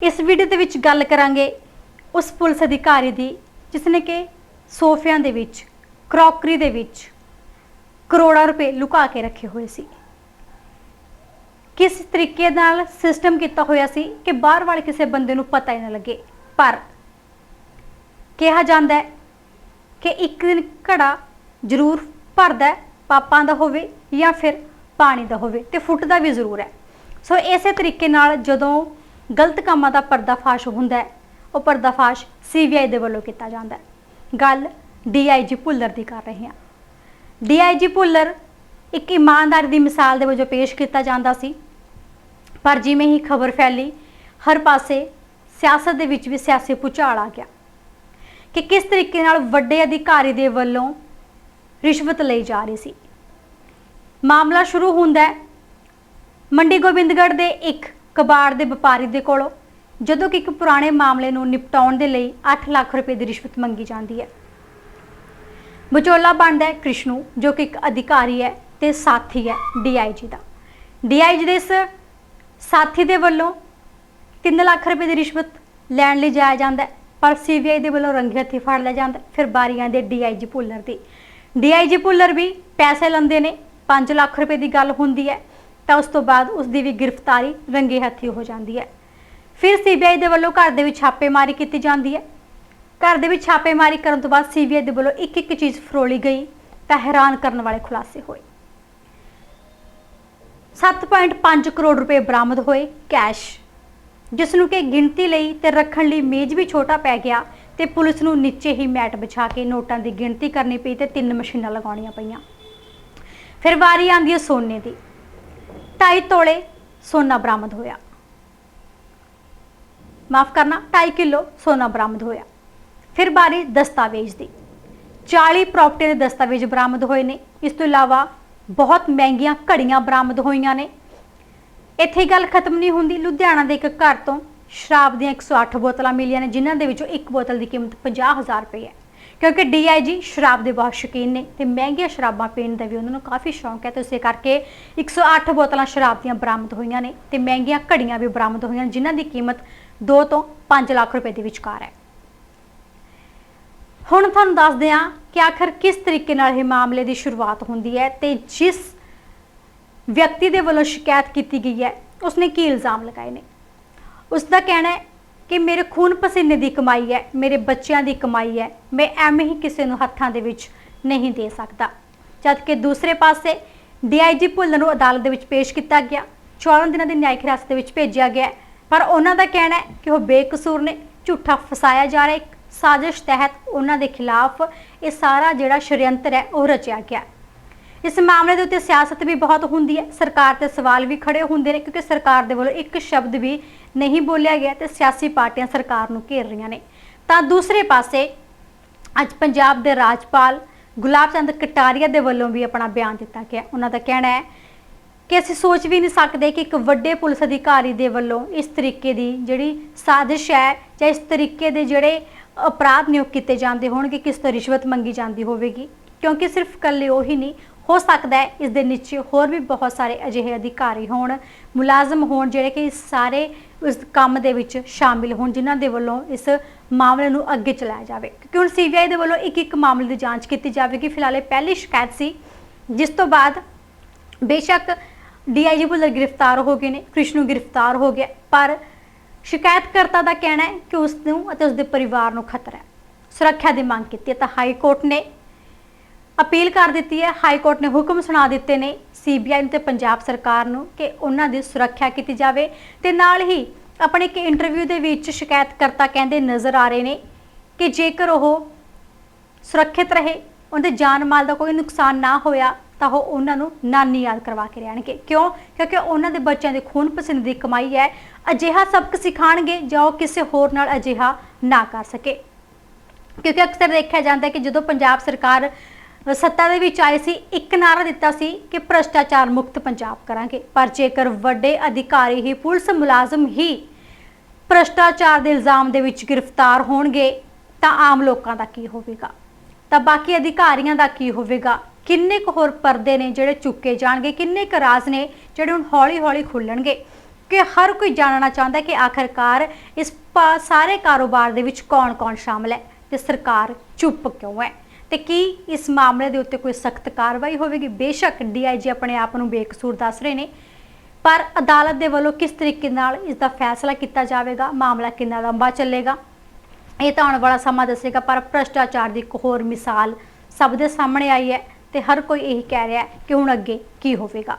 ਇਸ ਵੀਡੀਓ ਦੇ ਵਿੱਚ ਗੱਲ ਕਰਾਂਗੇ ਉਸ ਪੁਲਿਸ ਅਧਿਕਾਰੀ ਦੀ ਜਿਸ ਨੇ ਕਿ ਸੋਫਿਆਂ ਦੇ ਵਿੱਚ ਕਰੋਕਰੀ ਦੇ ਵਿੱਚ ਕਰੋੜਾਂ ਰੁਪਏ ਲੁਕਾ ਕੇ ਰੱਖੇ ਹੋਏ ਸੀ। ਕਿਸ ਤਰੀਕੇ ਨਾਲ ਸਿਸਟਮ ਕੀਤਾ ਹੋਇਆ ਸੀ ਕਿ ਬਾਹਰ ਵਾਲੇ ਕਿਸੇ ਬੰਦੇ ਨੂੰ ਪਤਾ ਹੀ ਨਾ ਲੱਗੇ। ਪਰ ਕਿਹਾ ਜਾਂਦਾ ਹੈ ਕਿ ਇੱਕ ਦਿਨ ਘੜਾ ਜ਼ਰੂਰ ਭਰਦਾ ਪਾਪਾਂ ਦਾ ਹੋਵੇ ਜਾਂ ਫਿਰ ਪਾਣੀ ਦਾ ਹੋਵੇ ਤੇ ਫੁੱਟਦਾ ਵੀ ਜ਼ਰੂਰ ਹੈ। ਸੋ ਇਸੇ ਤਰੀਕੇ ਨਾਲ ਜਦੋਂ ਗਲਤ ਕੰਮਾਂ ਦਾ ਪਰਦਾਫਾਸ਼ ਹੁੰਦਾ ਹੈ। ਉਹ ਪਰਦਾਫਾਸ਼ ਸੀਬੀਆਈ ਦੇ ਵੱਲੋਂ ਕੀਤਾ ਜਾਂਦਾ ਹੈ। ਗੱਲ ਡੀਆਈਜੀ ਭੁੱਲਰ ਦੀ ਕਰ ਰਹੇ ਹਾਂ। ਡੀਆਈਜੀ ਭੁੱਲਰ ਇੱਕ ਇਮਾਨਦਾਰੀ ਦੀ ਮਿਸਾਲ ਦੇ ਵਜੋਂ ਪੇਸ਼ ਕੀਤਾ ਜਾਂਦਾ ਸੀ। ਪਰ ਜਿਵੇਂ ਹੀ ਖਬਰ ਫੈਲੀ, ਹਰ ਪਾਸੇ ਸਿਆਸਤ ਦੇ ਵਿੱਚ ਵੀ ਸਿਆਸੀ ਭੁਚਾਲ ਆ ਗਿਆ ਕਿ ਕਿਸ ਤਰੀਕੇ ਨਾਲ ਵੱਡੇ ਅਧਿਕਾਰੀ ਦੇ ਵੱਲੋਂ ਰਿਸ਼ਵਤ ਲਈ ਜਾ ਰਹੀ ਸੀ। ਮਾਮਲਾ ਸ਼ੁਰੂ ਹੁੰਦਾ ਹੈ ਮੰਡੀ ਗੋਬਿੰਦਗੜ੍ਹ ਦੇ ਇੱਕ ਕਬਾੜ ਦੇ ਵਪਾਰੀ ਦੇ ਕੋਲੋਂ, ਜਦੋਂ ਕਿ ਇੱਕ ਪੁਰਾਣੇ ਮਾਮਲੇ ਨੂੰ ਨਿਪਟਾਉਣ ਦੇ ਲਈ 8 ਲੱਖ ਰੁਪਏ ਦੀ ਰਿਸ਼ਵਤ ਮੰਗੀ ਜਾਂਦੀ ਹੈ। ਵਿਚੋਲਾ ਬਣਦਾ ਹੈ ਕ੍ਰਿਸ਼ਨੂ, ਜੋ ਕਿ ਇੱਕ ਅਧਿਕਾਰੀ ਹੈ ਤੇ ਸਾਥੀ ਹੈ ਡੀਆਈਜੀ ਦਾ। ਡੀਆਈਜੀ ਦੇ ਇਸ ਸਾਥੀ ਦੇ ਵੱਲੋਂ 3 ਲੱਖ ਰੁਪਏ ਦੀ ਰਿਸ਼ਵਤ ਲੈਣ ਲਈ ਜਾਇਆ ਜਾਂਦਾ ਹੈ, ਪਰ ਸੀਬੀਆਈ ਦੇ ਵੱਲੋਂ ਰੰਗੇ ਹੱਥੀ ਫੜ ਲਿਆ ਜਾਂਦਾ ਹੈ। ਫਿਰ ਬਾਰੀ ਆਉਂਦੀ ਹੈ ਡੀਆਈਜੀ ਭੁੱਲਰ ਦੀ। ਡੀਆਈਜੀ ਭੁੱਲਰ ਵੀ ਪੈਸੇ ਲੈਂਦੇ ਨੇ 5 ਲੱਖ ਰੁਪਏ ਦੀ ਗੱਲ ਹੁੰਦੀ ਹੈ। ਤਾਂ ਉਸ ਤੋਂ ਬਾਅਦ ਉਸ ਦੀ ਵੀ ਗ੍ਰਿਫਤਾਰੀ ਰੰਗੇ ਹੱਥੀ ਹੋ ਜਾਂਦੀ ਹੈ। ਫਿਰ ਸੀਬੀਆਈ ਦੇ ਵੱਲੋਂ ਘਰ ਦੇ ਵਿੱਚ ਛਾਪੇਮਾਰੀ ਕੀਤੀ ਜਾਂਦੀ ਹੈ। ਘਰ ਦੇ ਵਿੱਚ ਛਾਪੇਮਾਰੀ ਕਰਨ ਤੋਂ ਬਾਅਦ ਸੀਬੀਆਈ ਦੇ ਵੱਲੋਂ ਇੱਕ ਇੱਕ ਚੀਜ਼ ਫਰੋਲੀ ਗਈ ਤਾਂ ਹੈਰਾਨ ਕਰਨ ਵਾਲੇ ਖੁਲਾਸੇ ਹੋਏ। 7.5 ਕਰੋੜ ਰੁਪਏ ਬਰਾਮਦ ਹੋਏ ਕੈਸ਼, ਜਿਸ ਨੂੰ ਕਿ ਗਿਣਤੀ ਲਈ ਤੇ ਰੱਖਣ ਲਈ ਮੇਜ਼ ਵੀ ਛੋਟਾ ਪੈ ਗਿਆ ਤੇ ਪੁਲਿਸ ਨੂੰ ਨੀਚੇ ਹੀ ਮੈਟ ਵਿਛਾ ਕੇ ਨੋਟਾਂ ਦੀ ਗਿਣਤੀ ਕਰਨੀ ਪਈ ਤੇ ਤਿੰਨ ਮਸ਼ੀਨਾਂ ਲਗਾਉਣੀਆਂ ਪਈਆਂ। ਫਿਰ ਵਾਰੀ ਆਂਦੀ ਹੈ ਸੋਨੇ ਦੀ। 2.5 ਤੋਲੇ ਸੋਨਾ ਬਰਾਮਦ ਹੋਇਆ। ਮਾਫ ਕਰਨਾ 2.5 ਕਿਲੋ ਸੋਨਾ ਬਰਾਮਦ ਹੋਇਆ। ਫਿਰ ਬਾਰੇ ਦਸਤਾਵੇਜ਼ ਦੀ। 40 ਪ੍ਰਾਪਰਟੀ ਦੇ ਦਸਤਾਵੇਜ਼ ਬਰਾਮਦ ਹੋਏ ਨੇ। ਇਸ ਤੋਂ ਇਲਾਵਾ ਬਹੁਤ ਮਹਿੰਗੀਆਂ ਘੜੀਆਂ ਬਰਾਮਦ ਹੋਈਆਂ ਨੇ। ਇੱਥੇ ਗੱਲ ਖਤਮ ਨਹੀਂ ਹੁੰਦੀ। ਲੁਧਿਆਣਾ ਦੇ ਇੱਕ ਘਰ ਤੋਂ ਸ਼ਰਾਬ ਦੀਆਂ 108 ਬੋਤਲਾਂ ਮਿਲੀਆਂ ਨੇ, ਜਿਨ੍ਹਾਂ ਦੇ ਵਿੱਚੋਂ ਇੱਕ ਬੋਤਲ ਦੀ ਕੀਮਤ 50000 ਰੁਪਏ ਹੈ। ਕਿਉਂਕਿ ਡੀਆਈਜੀ ਸ਼ਰਾਬ ਦੇ ਬਹੁਤ ਸ਼ੌਕੀਨ ਨੇ ਤੇ ਮਹਿੰਗੀਆਂ ਸ਼ਰਾਬਾਂ ਪੀਣ ਦਾ ਵੀ ਉਹਨਾਂ ਨੂੰ ਕਾਫੀ ਸ਼ੌਂਕ ਹੈ ਤੇ ਉਸੇ ਕਰਕੇ 108 ਬੋਤਲਾਂ ਸ਼ਰਾਬ ਦੀਆਂ ਬਰਾਮਦ ਹੋਈਆਂ ਨੇ ਤੇ ਮਹਿੰਗੀਆਂ ਘੜੀਆਂ ਵੀ ਬਰਾਮਦ ਹੋਈਆਂ ਨੇ, ਜਿਨ੍ਹਾਂ ਦੀ ਕੀਮਤ 2 ਤੋਂ 5 ਲੱਖ ਰੁਪਏ ਦੇ ਵਿਚਕਾਰ ਹੈ। ਹੁਣ ਤੁਹਾਨੂੰ ਦੱਸਦੇ ਹਾਂ ਕਿ ਆਖਰ ਕਿਸ ਤਰੀਕੇ ਨਾਲ ਇਹ ਮਾਮਲੇ ਦੀ ਸ਼ੁਰੂਆਤ ਹੁੰਦੀ ਹੈ ਤੇ ਜਿਸ ਵਿਅਕਤੀ ਦੇ ਵੱਲੋਂ ਸ਼ਿਕਾਇਤ ਕੀਤੀ ਗਈ ਹੈ, ਉਸਨੇ ਕੀ ਇਲਜ਼ਾਮ ਲਗਾਏ ਨੇ? ਉਸ ਦਾ ਕਹਿਣਾ ਹੈ ਕਿ ਮੇਰੇ ਖੂਨ ਪਸੀਨੇ ਦੀ ਕਮਾਈ ਹੈ, ਮੇਰੇ ਬੱਚਿਆਂ ਦੀ ਕਮਾਈ ਹੈ, ਮੈਂ ਐਵੇਂ ਹੀ ਕਿਸੇ ਨੂੰ ਹੱਥਾਂ ਦੇ ਵਿੱਚ ਨਹੀਂ ਦੇ ਸਕਦਾ। ਜਦ ਕਿ ਦੂਸਰੇ ਪਾਸੇ ਡੀਆਈਜੀ ਭੁੱਲਰ ਨੂੰ ਅਦਾਲਤ ਦੇ ਵਿੱਚ ਪੇਸ਼ ਕੀਤਾ ਗਿਆ। 14 ਦਿਨਾਂ ਦੀ ਨਿਆਇਕ ਹਿਰਾਸਤ ਦੇ ਵਿੱਚ ਭੇਜਿਆ ਗਿਆ ਪਰ ਉਹਨਾਂ ਦਾ ਕਹਿਣਾ ਹੈ ਕਿ ਉਹ ਬੇਕਸੂਰ ਨੇ, ਝੂਠਾ ਫਸਾਇਆ ਜਾ ਰਿਹਾ ਇੱਕ ਸਾਜ਼ਿਸ਼ ਤਹਿਤ ਉਹਨਾਂ ਦੇ ਖਿਲਾਫ ਇਹ ਸਾਰਾ ਜਿਹੜਾ ਸ਼ਰੀਅੰਤਰ ਹੈ, ਉਹ ਰਚਿਆ ਗਿਆ ਇਸ ਮਾਮਲੇ ਦੇ ਉੱਤੇ ਸਿਆਸਤ ਵੀ ਬਹੁਤ ਹੁੰਦੀ ਹੈ, ਸਰਕਾਰ ਤੇ ਸਵਾਲ ਵੀ ਖੜੇ ਹੁੰਦੇ ਨੇ, ਕਿਉਂਕਿ ਸਰਕਾਰ ਦੇ ਵੱਲੋਂ ਇੱਕ ਸ਼ਬਦ ਵੀ ਨਹੀਂ ਬੋਲਿਆ ਗਿਆ ਤੇ ਸਿਆਸੀ ਪਾਰਟੀਆਂ ਸਰਕਾਰ ਨੂੰ ਘੇਰ ਰਹੀਆਂ ਨੇ। ਤਾਂ ਦੂਸਰੇ ਪਾਸੇ ਅੱਜ ਪੰਜਾਬ ਦੇ ਰਾਜਪਾਲ ਗੁਲਾਬ ਚੰਦ ਕਟਾਰੀਆ ਦੇ ਵੱਲੋਂ ਵੀ ਆਪਣਾ ਬਿਆਨ ਦਿੱਤਾ ਗਿਆ। ਉਹਨਾਂ ਦਾ ਕਹਿਣਾ ਹੈ ਕਿ ਅਸੀਂ ਸੋਚ ਵੀ ਨਹੀਂ ਸਕਦੇ ਕਿ ਇੱਕ ਵੱਡੇ ਪੁਲਿਸ ਅਧਿਕਾਰੀ ਦੇ ਵੱਲੋਂ ਇਸ ਤਰੀਕੇ ਦੀ ਜਿਹੜੀ ਸਾਜ਼ਿਸ਼ ਹੈ ਜਾਂ ਇਸ ਤਰੀਕੇ ਦੇ ਜਿਹੜੇ ਅਪਰਾਧ ਨਿਯੁਕਤ ਕੀਤੇ ਜਾਂਦੇ ਹੋਣਗੇ, ਕਿਸ ਤੋਂ ਰਿਸ਼ਵਤ ਮੰਗੀ ਜਾਂਦੀ ਹੋਵੇਗੀ। ਕਿਉਂਕਿ ਸਿਰਫ ਇਕੱਲੇ ਉਹੀ ਨਹੀਂ ਹੋ ਸਕਦਾ ਹੈ ਇਸ ਦੇ ਨੀਚੇ ਹੋਰ ਵੀ ਬਹੁਤ ਸਾਰੇ ਅਜਿਹੇ ਅਧਿਕਾਰੀ ਹੋਣ, ਮੁਲਾਜ਼ਮ ਹੋਣ ਜਿਹੜੇ ਕਿ ਸਾਰੇ ਉਸ ਕੰਮ ਦੇ ਵਿੱਚ ਸ਼ਾਮਿਲ ਹੋਣ, ਜਿਨ੍ਹਾਂ ਦੇ ਵੱਲੋਂ ਇਸ ਮਾਮਲੇ ਨੂੰ ਅੱਗੇ ਚਲਾਇਆ ਜਾਵੇ। ਕਿਉਂਕਿ ਹੁਣ ਸੀਬੀਆਈ ਦੇ ਵੱਲੋਂ ਇੱਕ ਇੱਕ ਮਾਮਲੇ ਦੀ ਜਾਂਚ ਕੀਤੀ ਜਾਵੇਗੀ। ਫਿਲਹਾਲ ਇਹ ਪਹਿਲੀ ਸ਼ਿਕਾਇਤ ਸੀ, ਜਿਸ ਤੋਂ ਬਾਅਦ ਬੇਸ਼ੱਕ ਡੀਆਈਜੀ ਭੁੱਲਰ ਗ੍ਰਿਫਤਾਰ ਹੋ ਗਏ ਨੇ, ਕ੍ਰਿਸ਼ਨ ਗ੍ਰਿਫਤਾਰ ਹੋ ਗਿਆ, ਪਰ ਸ਼ਿਕਾਇਤਕਰਤਾ ਦਾ ਕਹਿਣਾ ਹੈ ਕਿ ਉਸ ਨੂੰ ਅਤੇ ਉਸ ਦੇ ਪਰਿਵਾਰ ਨੂੰ ਖਤਰਾ ਹੈ। ਸੁਰੱਖਿਆ ਦੀ ਮੰਗ ਕੀਤੀ ਹੈ ਤਾਂ ਹਾਈ ਕੋਰਟ ਨੇ ਅਪੀਲ ਕਰ ਦਿੱਤੀ ਹੈ, ਹਾਈ ਕੋਰਟ ਨੇ ਹੁਕਮ ਸੁਣਾ ਦਿੱਤੇ ਨੇ ਸੀਬੀਆਈ ਨੂੰ ਤੇ ਪੰਜਾਬ ਸਰਕਾਰ ਨੂੰ ਕਿ ਉਹਨਾਂ ਦੀ ਸੁਰੱਖਿਆ ਕੀਤੀ ਜਾਵੇ ਤੇ ਨਾਲ ਹੀ ਆਪਣੇ ਇੱਕ ਇੰਟਰਵਿਊ ਦੇ ਵਿੱਚ ਸ਼ਿਕਾਇਤਕਰਤਾ ਕਹਿੰਦੇ ਨਜ਼ਰ ਆ ਰਹੇ ਨੇ ਕਿ ਜੇਕਰ ਉਹ ਸੁਰੱਖਿਅਤ ਰਹੇ, ਉਹਦੇ ਜਾਨ ਮਾਲ ਦਾ ਕੋਈ ਨੁਕਸਾਨ ਨਾ ਹੋਇਆ, ਤਾਂ ਉਹ ਉਹਨਾਂ ਨੂੰ ਨਾਨੀ ਯਾਦ ਕਰਵਾ ਕੇ ਰਹਿਣਗੇ ਕਿਉਂ? ਕਿਉਂਕਿ ਉਹਨਾਂ ਦੇ ਬੱਚਿਆਂ ਦੇ ਖੂਨ ਪਸੀਨੇ ਦੀ ਕਮਾਈ ਹੈ, ਅਜਿਹਾ ਸਬਕ ਸਿਖਾਣਗੇ ਜਾਂ ਉਹ ਕਿਸੇ ਹੋਰ ਨਾਲ ਅਜਿਹਾ ਨਾ ਕਰ ਸਕੇ। ਕਿਉਂਕਿ ਅਕਸਰ ਦੇਖਿਆ ਜਾਂਦਾ ਹੈ ਕਿ ਜਦੋਂ ਪੰਜਾਬ ਸਰਕਾਰ ਸੱਤਾ ਦੇ ਵਿੱਚ ਆਏ ਸੀ, ਇੱਕ ਨਾਰਾ ਦਿੱਤਾ ਸੀ ਕਿ ਭ੍ਰਸ਼ਟਾਚਾਰ ਮੁਕਤ ਪੰਜਾਬ ਕਰਾਂਗੇ। ਪਰ ਜੇਕਰ ਵੱਡੇ ਅਧਿਕਾਰੀ ਹੀ, ਪੁਲਿਸ ਮੁਲਾਜ਼ਮ ਹੀ ਭ੍ਰਸ਼ਟਾਚਾਰ ਦੇ ਇਲਜ਼ਾਮ ਦੇ ਵਿੱਚ ਗ੍ਰਿਫਤਾਰ ਹੋਣਗੇ, ਤਾਂ ਆਮ ਲੋਕਾਂ ਦਾ ਕੀ ਹੋਵੇਗਾ? ਤਾਂ ਬਾਕੀ ਅਧਿਕਾਰੀਆਂ ਦਾ ਕੀ ਹੋਵੇਗਾ? ਕਿੰਨੇ ਕੁ ਹੋਰ ਪਰਦੇ ਨੇ ਜਿਹੜੇ ਚੁੱਕੇ ਜਾਣਗੇ? ਕਿੰਨੇ ਕੁ ਰਾਜ਼ ਨੇ ਜਿਹੜੇ ਹੁਣ ਹੌਲੀ-ਹੌਲੀ ਖੁੱਲਣਗੇ? ਕਿ ਹਰ ਕੋਈ ਜਾਣਨਾ ਚਾਹੁੰਦਾ ਕਿ ਆਖਰਕਾਰ ਇਸ ਸਾਰੇ ਕਾਰੋਬਾਰ ਦੇ ਵਿੱਚ ਕੌਣ-ਕੌਣ ਸ਼ਾਮਲ ਹੈ ਤੇ ਸਰਕਾਰ ਚੁੱਪ ਕਿਉਂ ਹੈ? ਤੇ ਕੀ ਇਸ ਮਾਮਲੇ ਦੇ ਉੱਤੇ ਕੋਈ ਸਖਤ ਕਾਰਵਾਈ ਹੋਵੇਗੀ? ਬੇਸ਼ੱਕ ਡੀਆਈਜੀ ਆਪਣੇ ਆਪ ਨੂੰ ਬੇਕਸੂਰ ਦੱਸ ਰਹੇ ਨੇ, ਪਰ ਅਦਾਲਤ ਦੇ ਵੱਲੋਂ ਕਿਸ ਤਰੀਕੇ ਨਾਲ ਇਸ ਦਾ ਫੈਸਲਾ ਕੀਤਾ ਜਾਵੇਗਾ? ਮਾਮਲਾ ਕਿੰਨਾ ਲੰਬਾ ਚੱਲੇਗਾ? ਇਹ ਤਾਂ ਆਉਣ ਵਾਲਾ ਸਮਾਂ ਦੱਸੇਗਾ, ਪਰ ਭ੍ਰਸ਼ਟਾਚਾਰ ਦੀ ਇੱਕ ਹੋਰ ਮਿਸਾਲ ਸਭ ਦੇ ਸਾਹਮਣੇ ਆਈ ਹੈ ਤੇ ਹਰ ਕੋਈ ਇਹੀ ਕਹਿ ਰਿਹਾ ਹੈ ਕਿ ਹੁਣ ਅੱਗੇ ਕੀ ਹੋਵੇਗਾ।